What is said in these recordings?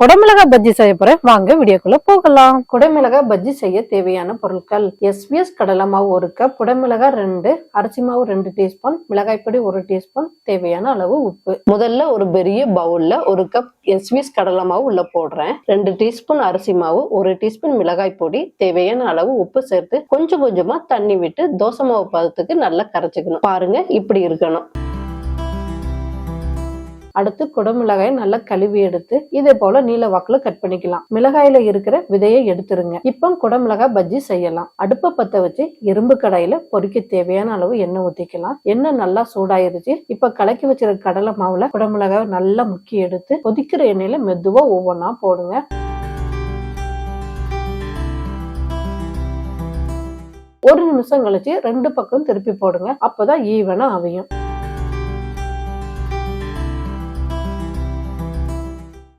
குடமிளகா பஜ்ஜி செய்ய போறேன். வாங்க வீடியோக்குள்ள போகலாம். குடமிளகா பஜ்ஜி செய்ய தேவையான பொருட்கள் எஸ்விஎஸ் கடலை மாவு ஒரு கப் குடமிளகா ரெண்டு அரிசி மாவு ரெண்டு டீஸ்பூன் மிளகாய் பொடி ஒரு டீஸ்பூன் தேவையான அளவு உப்பு. முதல்ல ஒரு பெரிய பவுல்ல ஒரு கப் எஸ்விஎஸ் கடலை மாவு உள்ள போடுறேன். ரெண்டு டீஸ்பூன் அரிசி மாவு ஒரு டீஸ்பூன் மிளகாய் பொடி தேவையான அளவு உப்பு சேர்த்து கொஞ்சம் கொஞ்சமா தண்ணி விட்டு தோசை மாவு பதத்துக்கு நல்லா கரைச்சிக்கணும். பாருங்க இப்படி இருக்கணும். அடுத்து குடமிளகாயை நல்லா கழுவி எடுத்து இதே போல நீல வாக்குல கட் பண்ணிக்கலாம். மிளகாயில இருக்கிற விதையை எடுத்துருங்க. இப்போ குடமிளகாய் பஜ்ஜி செய்யலாம். அடுப்பை பத்த வச்சு இரும்பு கடாயில பொரிக்க தேவையான அளவு எண்ணெய் ஊத்திக்கலாம். எண்ணெய் நல்லா சூடாயிருச்சு. இப்ப கலக்கி வச்சிருக்க கடலை மாவுல குடமிளகாய் நல்லா முக்கி எடுத்து கொதிக்கிற எண்ணெயில மெதுவா ஒவ்வொன்றா போடுங்க. ஒரு நிமிஷம் கழிச்சு ரெண்டு பக்கம் திருப்பி போடுங்க. அப்பதான் ஈவனா அவையும்.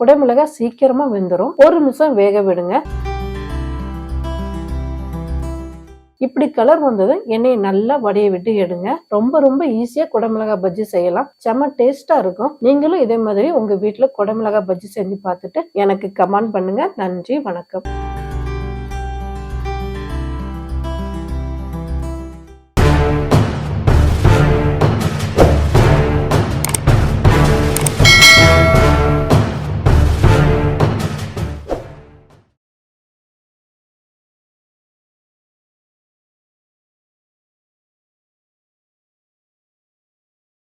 குடைமிளகாய் சீக்கிரமா வெந்துடும் ஒரு நிமிஷம் வேக விடுங்க. இப்படி கலர் வந்ததும் எண்ணெயை நல்லா வடைய விட்டு எடுங்க. ரொம்ப ரொம்ப ஈஸியா குடமிளகாய் பஜ்ஜி செய்யலாம். செம்ம டேஸ்டா இருக்கும். நீங்களும் இதே மாதிரி உங்க வீட்டுல குடமிளகாய் பஜ்ஜி செஞ்சு பார்த்துட்டு எனக்கு கமெண்ட் பண்ணுங்க. நன்றி வணக்கம்.